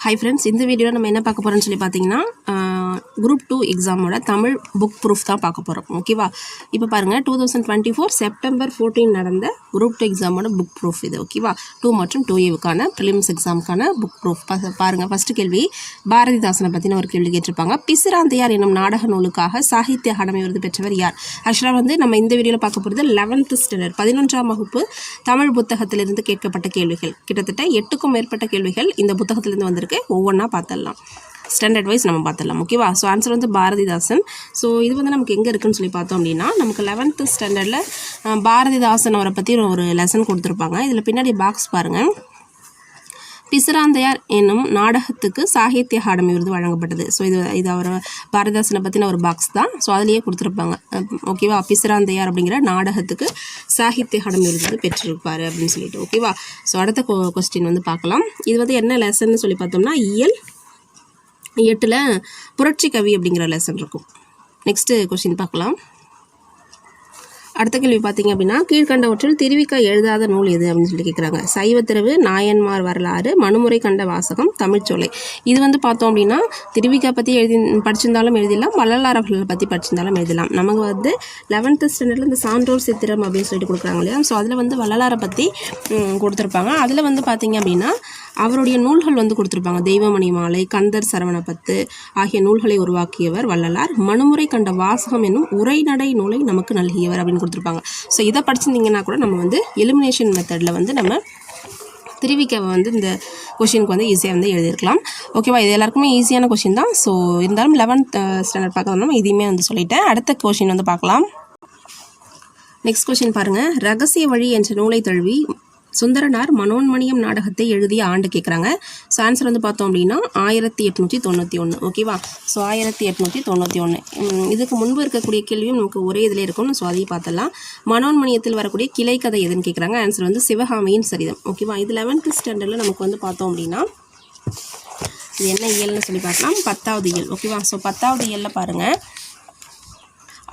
High friends இந்த வீடியோவில் நம்ம என்ன பார்க்க போகிறோம்னு சொல்லி பார்த்தீங்கன்னா குரூப் டூ எக்ஸாமோட தமிழ் புக் ப்ரூஃப் தான் பார்க்க போகிறோம் ஓகேவா இப்போ பாருங்கள் two thousand twenty four September fourteen நடந்த குரூப் டூ எக்ஸாமோட புக் ப்ரூஃப் இது. ஓகேவா டூ மற்றும் டூ ஏவுக்கான ப்ரிலிம்ஸ் எக்ஸாமுக்கான புக் ப்ரூஃப் பாருங்கள் ஃபஸ்ட்டு கேள்வி. பாரதிதாசனை பற்றின ஒரு கேள்வி கேட்டிருப்பாங்க. பிசிராந்தையார் என்னும் நாடக நூலுக்காக சாகித்ய அகாடமி விருது பெற்றவர் யார்? ஆக்சுவலாக வந்து நம்ம இந்த வீடியோவில் பார்க்க போகிறது லெவன்த்து ஸ்டாண்டர்ட் பதினொன்றாம் வகுப்பு தமிழ் புத்தகத்திலிருந்து கேட்கப்பட்ட கேள்விகள். கிட்டத்தட்ட எட்டுக்கும் மேற்பட்ட கேள்விகள் இந்த புத்தகத்திலிருந்து வந்திருக்கு. ஒவ்வொன்றா பார்த்துடலாம். ஸ்டாண்டர்ட் வைஸ் நம்ம பார்த்துடலாம் ஓகேவா ஸோ ஆன்சர் வந்து பாரதிதாசன். ஸோ இது வந்து நமக்கு எங்கே இருக்குன்னு சொல்லி பார்த்தோம் அப்படின்னா நமக்கு லெவன்த்து ஸ்டாண்டர்டில் பாரதிதாசன் அவரை பற்றி ஒரு லெசன் கொடுத்துருப்பாங்க. இதில் பின்னாடி பாக்ஸ் பாருங்கள் பிசுராந்தையார் என்னும் நாடகத்துக்கு சாகித்ய அகாடமி விருது வழங்கப்பட்டது. ஸோ இது இது அவர் பாரதிதாசனை பற்றின ஒரு பாக்ஸ் தான். ஸோ அதுலேயே கொடுத்துருப்பாங்க. ஓகேவா பிசுராந்தையார் அப்படிங்கிற நாடகத்துக்கு சாகித்ய அகாடமி விருது பெற்றிருப்பார் அப்படின்னு சொல்லிட்டு ஓகேவா ஸோ அடுத்த கொஸ்டின் வந்து பார்க்கலாம். இது வந்து என்ன லெசன்னு சொல்லி பார்த்தோம்னா இயல் எட்டில் புரட்சி கவி அப்படிங்கிற லெசன் இருக்கும். நெக்ஸ்ட்டு கொஸ்டின் பார்க்கலாம். அடுத்த கேள்வி பார்த்தீங்க அப்படின்னா கீழ்கண்டவற்றில் திருவிக்கா எழுதாத நூல் எது அப்படின்னு சொல்லி கேட்குறாங்க சைவத்திரவு நாயன்மார் வரலாறு மனுமுறை கண்ட வாசகம் தமிழ்ச்சோலை இது வந்து பார்த்தோம் அப்படின்னா திருவிக்கா பற்றி எழுதி படிச்சிருந்தாலும் எழுதிடலாம் வள்ளலார் அவர்களை பற்றி படிச்சிருந்தாலும் எழுதலாம். நமக்கு வந்து லெவன்த்து ஸ்டாண்டர்டில் இந்த சான்றோர் சித்திரம் அப்படின்னு சொல்லிட்டு கொடுக்குறாங்க இல்லையா? ஸோ அதில் வந்து வள்ளலாரை பற்றி கொடுத்துருப்பாங்க. அதில் வந்து பார்த்தீங்க அப்படின்னா அவருடைய நூல்கள் வந்து கொடுத்துருப்பாங்க. தெய்வமணி மாலை கந்தர் சரவணபத்து ஆகிய நூல்களை உருவாக்கியவர் வள்ளலார். மனுமுறை கண்ட வாசகம் என்னும் உரைநடை நூலை நமக்கு நல்கியவர் அப்படின்னு கொடுத்துருப்பாங்க. ஸோ இதை படிச்சிருந்தீங்கன்னா கூட நம்ம வந்து எலிமினேஷன் மெத்தடில் வந்து நம்ம திருவிக்காவை வந்து இந்த கொஷினுக்கு வந்து ஈஸியாக வந்து எழுதியிருக்கலாம். ஓகேவா இது எல்லாருக்குமே ஈஸியான கொஷின் தான். ஸோ இருந்தாலும் லெவன்த் ஸ்டாண்டர்ட் பார்க்கணும் இதையுமே வந்து சொல்லிட்டேன். அடுத்த கொஷின் வந்து பார்க்கலாம். நெக்ஸ்ட் கொஷின் பாருங்கள் ரகசிய வழி என்ற நூலை தழுவி சுந்தரனார் மனோன்மணியம் நாடகத்தை எழுதிய ஆண்டு கேட்குறாங்க ஸோ ஆன்சர் வந்து பார்த்தோம் அப்படின்னா ஆயிரத்தி எட்நூற்றி தொண்ணூற்றி ஒன்று ஓகேவா ஸோ ஆயிரத்தி எட்நூற்றி தொண்ணூற்றி ஒன்று இதுக்கு முன்பு இருக்கக்கூடிய கேள்வியும் நமக்கு ஒரே இதில் இருக்கும் ஸோ அதையும் பார்த்தலாம் மனோன்மணியத்தில் வரக்கூடிய கிளை கதை எதுன்னு கேட்குறாங்க ஆன்சர் வந்து சிவகாமியின் சரிதம். ஓகேவா இது லெவன்த்து ஸ்டாண்டர்டில் நமக்கு வந்து பார்த்தோம் அப்படின்னா இது என்ன இயல்னு சொல்லி பார்க்கலாம். பத்தாவது இயல். ஓகேவா ஸோ பத்தாவது இயலில் பாருங்கள்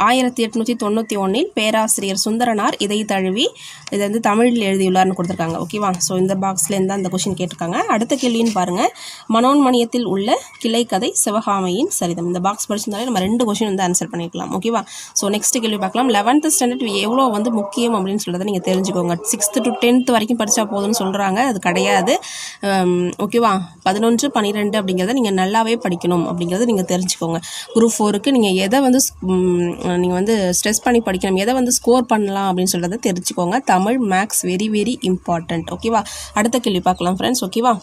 ஆயிரத்தி எட்நூற்றி தொண்ணூற்றி ஒன்றில் பேராசிரியர் சுந்தரனார் இதை தழுவி இதை வந்து தமிழில் எழுதியுள்ளார்னு கொடுத்துருக்காங்க. ஓகேவா ஸோ இந்த பாக்ஸ்லேருந்து தான் அந்த கொஷின் கேட்டிருக்காங்க. அடுத்த கேள்வின்னு பாருங்கள் மனோன்மணியத்தில் உள்ள கிளைக்கதை சிவகாமையின் சரிதம். இந்த பாக்ஸ் படிச்சிருந்தாலே நம்ம ரெண்டு கொஷின் வந்து ஆன்சர் பண்ணிக்கலாம் ஓகேவா ஸோ நெக்ஸ்ட் கேள்வி பார்க்கலாம். லெவன்த்து ஸ்டாண்டர்ட் எவ்வளோ வந்து முக்கியம் அப்படின்னு சொல்கிறத நீங்கள் தெரிஞ்சுக்கோங்க. சிக்ஸ்த்து டு டென்த் வரைக்கும் படித்தா போதும்னு சொல்கிறாங்க அது கிடையாது. Um, ஓகேவா பதினொன்று பன்னிரெண்டு அப்படிங்கிறத நீங்கள் நல்லாவே படிக்கணும் அப்படிங்கிறத நீங்கள் தெரிஞ்சுக்கோங்க. குரூப் ஃபோருக்கு நீங்கள் எதை வந்து நீங்கள் வந்து ஸ்ட்ரெஸ் பண்ணி படிக்கணும். எதை வந்து ஸ்கோர் பண்ணலாம் அப்படின்னு சொல்கிறத தெரிஞ்சுக்கோங்க. Tamil marks very very important ஓகேவா அடுத்த கேள்வி பார்க்கலாம் ஃப்ரெண்ட்ஸ் ஓகேவா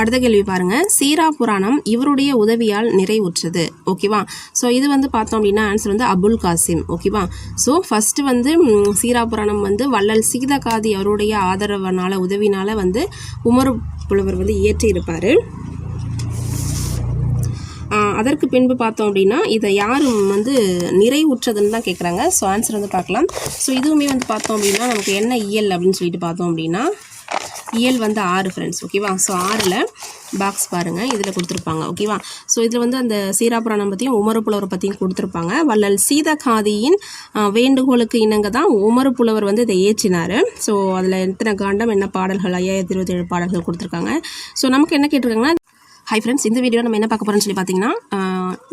அடுத்த கேள்வி பாருங்க. சீரா புராணம் இவருடைய உதவியால் நிறைவுற்றது. ஓகேவா ஸோ இது வந்து பார்த்தோம் அப்படின்னா ஆன்சர் வந்து அபுல் காசிம். ஓகேவா ஸோ ஃபஸ்ட்டு வந்து சீரா புராணம் வந்து வள்ளல் சீதகாதி அவருடைய ஆதரவனால உதவினால வந்து உமர் புலவர் வந்து இயற்றியிருப்பார். அதற்கு பின்பு பார்த்தோம் அப்படின்னா இதை யாரும் வந்து நிறைவுற்றதுன்னு தான் கேட்குறாங்க ஸோ ஆன்சர் வந்து பார்க்கலாம். ஸோ இதுவுமே வந்து பார்த்தோம் அப்படின்னா நமக்கு என்ன இயல் அப்படின்னு சொல்லிட்டு பார்த்தோம் அப்படின்னா இயல் வந்து ஆறு ஃப்ரெண்ட்ஸ் ஓகேவா ஸோ ஆறில் பாக்ஸ் பாருங்கள் இதில் கொடுத்துருப்பாங்க ஓகேவா ஸோ இதில் வந்து அந்த சீராபுராணம் பற்றியும் உமரப்புலவர் பற்றியும் கொடுத்துருப்பாங்க. வள்ளல் சீதகாதியின் காதியின் வேண்டுகோளுக்கு இணங்க தான் உமரப்புலவர் வந்து இதை ஏற்றினார். ஸோ அதில் எத்தனை காண்டம் என்ன பாடல்கள் ஐயாயிரத்தி இருபத்தி ஏழு பாடல்கள் கொடுத்துருக்காங்க. ஸோ நமக்கு என்ன கேட்டிருக்காங்கன்னா ஹை ஃப்ரெண்ட்ஸ் இந்த வீடியோ நம்ம என்ன பார்க்க போகிறோம்னு சொல்லி பார்த்தீங்கன்னா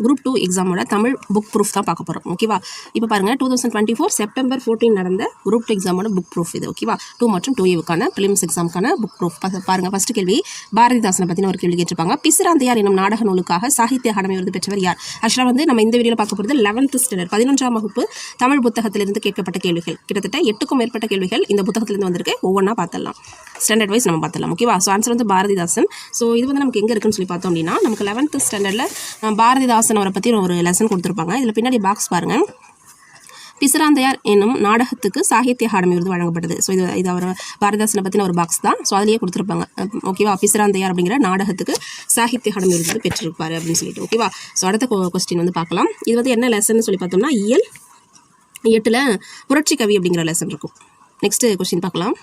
குரூப் டூ எக்ஸாமோட தமிழ் புக் ப்ரூஃப் தான் பார்க்க போகிறோம் ஓகேவா இப்போ பாருங்கள் two thousand twenty four September fourteen நடந்த குரூப் டூ எக்ஸாமோட புக் ப்ரூஃப் இது. ஓகேவா டூ மற்றும் டூ ஏவுக்கான பிலிம்ஸ் எக்ஸாமுக்கான புக் ப்ரூஃப் பாருங்கள் ஃபஸ்ட்டு கேள்வி. பாரதிதாசனை பற்றின ஒரு கேள்வி கேட்டிருப்பாங்க. பிசிராந்தையார் என்னும் நாடக நூலுக்காக சாகித்ய அகாடமி விருது பெற்றவர் யார்? ஆக்சுவலாக வந்து நம்ம இந்த வீடியோவில் பார்க்க போகிறது லெவன்த்து ஸ்டாண்டர்ட் பதினொன்றாம் வகுப்பு தமிழ் புத்தகத்திலிருந்து கேட்கப்பட்ட கேள்விகள். கிட்டத்தட்ட எட்டுக்கும் மேற்பட்ட கேள்விகள் இந்த புத்தகத்திலிருந்து வந்திருக்கு. ஒவ்வொன்றா பார்த்துடலாம். ஸ்டாண்டர்ட் வைஸ் நம்ம பார்த்துடலாம். ஓகேவா ஸோ ஆன்சர் வந்து பாரதிதாசன். ஸோ இது வந்து நமக்கு எங்கே இருக்குன்னு சொல்லி பார்த்தோம் அப்படின்னா நமக்கு லெவன்த்து ஸ்டாண்டர்டில் பாரதிதாசன் அவரை பற்றி ஒரு லெசன் கொடுத்துருப்பாங்க. இதில் பின்னாடி பாக்ஸ் பாருங்கள் பிசிராந்தையார் என்னும் நாடகத்துக்கு சாகித்ய அகாடமி விருது வழங்கப்பட்டது. ஸோ இது இது அவர் பாரதிதாசனை பற்றின ஒரு பாக்ஸ் தான். ஸோ அதிலேயே கொடுத்துருப்பாங்க. ஓகேவா பிசராந்தையார் அப்படிங்கிற நாடகத்துக்கு சாகித்ய அகாடமி விருது பெற்றிருப்பார் அப்படின்னு சொல்லிட்டு. ஓகேவா ஸோ அடுத்த கொஸ்டின் வந்து பார்க்கலாம். இது வந்து என்ன லெசன் சொல்லி பார்த்தோம்னா இயல் எட்டில் புரட்சி கவி அப்படிங்கிற லெசன் இருக்கும். நெக்ஸ்ட்டு கொஸ்டின் பார்க்கலாம்.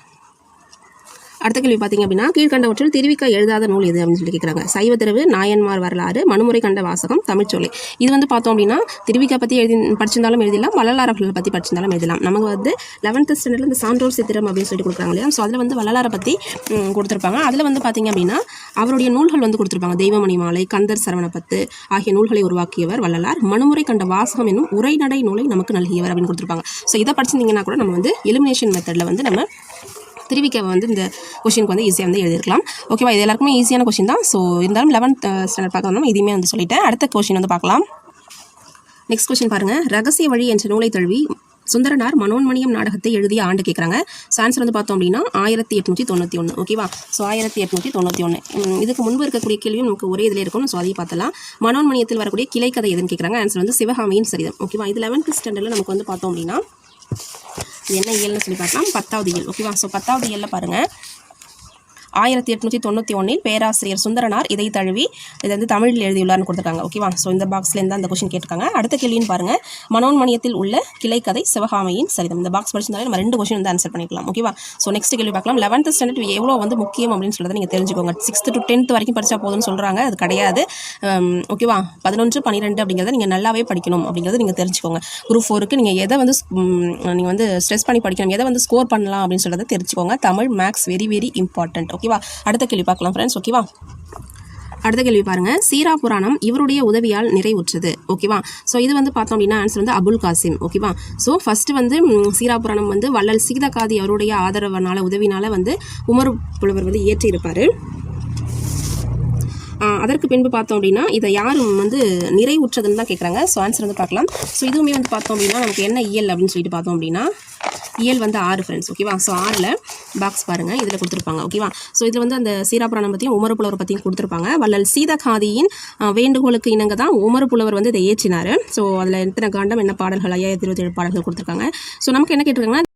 அடுத்த கேள்வி பார்த்தீங்க அப்படின்னா கீழ்கண்டவற்றில் திருவிக்க எழுதாத நூல் எது அப்படின்னு சொல்லி கேட்குறாங்க. சைவ திரவு நாயன்மார் வரலாறு மனுமுறை கண்ட வாசகம் தமிழ்ச்சோலை இது வந்து பார்த்தோம் அப்படின்னா திருவிக்கா பற்றி எழுதி படிச்சிருந்தாலும் எழுதலாம் வள்ளலாரர்களை பற்றி படிச்சிருந்தாலும் எழுதலாம். நமக்கு வந்து லெவன்த் ஸ்டாண்டர்டில் இந்த சான்றோர் சித்திரம் அப்படின்னு சொல்லி கொடுக்குறாங்க இல்லையா? ஸோ அதில் வந்து வள்ளலாரை பற்றி கொடுத்துருப்பாங்க. அதில் வந்து பார்த்தீங்க அப்படின்னா அவருடைய நூல்கள் வந்து கொடுத்துருப்பாங்க. தெய்வமணி மாலை கந்தர் சரவணப்பத்து ஆகிய நூல்களை உருவாக்கியவர் வள்ளலார். மனுமுறை கண்ட வாசகம் என்னும் உரைநடை நூலை நமக்கு நல்கியவர் அப்படின்னு கொடுத்துருப்பாங்க. ஸோ இதை படிச்சிருந்தீங்கன்னா கூட நம்ம வந்து எலிமினேஷன் மெத்தடில் வந்து நம்ம திருவிக்க வந்து இந்த கொஷினுக்கு வந்து ஈஸியாக வந்து எழுதிருக்கலாம் ஓகேவா இது எல்லாருக்குமே ஈஸியான கொஷின் தான். ஸோ இருந்தாலும் லெவன்த் ஸ்டாண்டர்ட் பார்க்கணும் இதுவுமே வந்து சொல்லிட்டேன். அடுத்த கொஷின் வந்து பார்க்கலாம். நெக்ஸ்ட் கொஷின் பாருங்கள் ரகசிய வழி என்ற நூலை தழுவி சுந்தரனார் மனோன்மணியம் நாடகத்தை எழுதிய ஆண்டு கேட்குறாங்க ஸோ ஆன்சர் வந்து பார்த்தோம் அப்படின்னா ஆயிரத்தி எட்நூற்றி தொண்ணூற்றி ஒன்று ஓகேவா ஸோ ஆயிரத்தி எட்நூற்றி தொண்ணூற்றி ஒன்று இதுக்கு முன்பு இருக்கக்கூடிய கேள்வியும் நமக்கு ஒரே இதில் இருக்கும் ஸோ அதையும் பார்த்தலாம் மனோன்மணியத்தில் வரக்கூடிய கிளை கதை எதுன்னு கேட்குறாங்க ஆன்சர் வந்து சிவகாமியின் சரிதம். ஓகேவா இது லெவன்த் ஸ்டாண்டர்டில் நமக்கு வந்து பார்த்தோம் அப்படின்னா இது என்ன இயல்னு சொல்லி பார்க்கலாம். பத்தாவது இயல். ஓகேவா ஸோ பத்தாவது இயலில் பாருங்கள் ஆயிரத்தி எட்நூற்றி தொண்ணூற்றி ஒன்றில் பேராசிரியர் சுந்தரனார் இதை தழுவி இதை வந்து தமிழில் எழுதியுள்ளார்னு கொடுத்துருக்காங்க. ஓகேவா ஸோ இந்த பாக்ஸ்லேருந்து அந்த கொஷின் கேட்டிருக்காங்க. அடுத்த கேள்வின்னு பாருங்கள் மனோன்மணியத்தில் உள்ள கிளைக்கதை சிவகாமியின் சரிதம். இந்த பாக்ஸ் படிச்சிருந்தாலே நம்ம ரெண்டு கொஷின் வந்து ஆன்சர் பண்ணிக்கலாம். ஓகேவா ஸோ நெக்ஸ்ட் கேள்வி பார்க்கலாம். லெவன்த் ஸ்டாண்டர்ட் எவ்வளோ வந்து முக்கியம் அப்படின்னு சொல்கிறத நீங்கள் தெரிஞ்சுக்கோங்க. சிக்ஸ்த் டு டென்த் வரைக்கும் படித்தா போதும்னு சொல்கிறாங்க அது கிடையாது. Um, ஓகேவா பதினொன்று பன்னிரெண்டு அப்படிங்கிறத நீங்கள் நல்லாவே படிக்கணும் அப்படிங்கிறத நீங்கள் தெரிஞ்சுக்கோங்க. குரூப் ஃபோருக்கு நீங்கள் எதை வந்து நீங்கள் வந்து ஸ்ட்ரெஸ் பண்ணி படிக்கணும். எதை வந்து ஸ்கோர் பண்ணலாம் அப்படின்னு சொல்கிறத தெரிஞ்சுக்கோங்க. Tamil marks very very important ஓகேவா? அடுத்த கேள்வி பார்க்கலாம் ஃப்ரெண்ட்ஸ் ஓகேவா? அடுத்த கேள்வி பாருங்க. சீரா புராணம் இவருடைய உதவியால் நிறைவுற்றது ஓகேவா? ஸோ இது வந்து பார்த்தோம் அப்படின்னா ஆன்சர் வந்து அபுல் காசிம் ஓகேவா? ஸோ ஃபர்ஸ்ட் வந்து சீரா புராணம் வந்து வள்ளல் சீதகாதி அவருடைய ஆதரவனால உதவினால வந்து உமர் புலவர் வந்து இயற்றியிருப்பாரு. அதற்கு பின்பு பார்த்தோம் அப்படின்னா இதை யாரும் வந்து நிறைவுற்றதுன்னு தான் கேட்குறாங்க ஸோ ஆன்சர் வந்து பார்க்கலாம். ஸோ இதுவுமே வந்து பார்த்தோம் அப்படின்னா நமக்கு என்ன இயல் அப்படின்னு சொல்லிட்டு பார்த்தோம் அப்படின்னா இயல் வந்து ஆறு ஃப்ரெண்ட்ஸ் ஓகேவா ஸோ ஆறில் பாக்ஸ் பாருங்கள் இதில் கொடுத்துருப்பாங்க ஓகேவா ஸோ இதில் வந்து அந்த சீராபுராணம் பற்றியும் உமர புலவர் பற்றியும் கொடுத்துருப்பாங்க. வள்ளல் சீதகாதியின் வேண்டுகோளுக்கு இணங்க தான் உமர புலவர் வந்து இதை ஏற்றினார் ஸோ அதில் எத்தனை காண்டம் என்ன பாடல்கள் ஐயாயிரத்தி இருபத்தி ஏழு பாடல்கள் கொடுத்துருக்காங்க. ஸோ நமக்கு என்ன கேட்டிருக்காங்கன்னா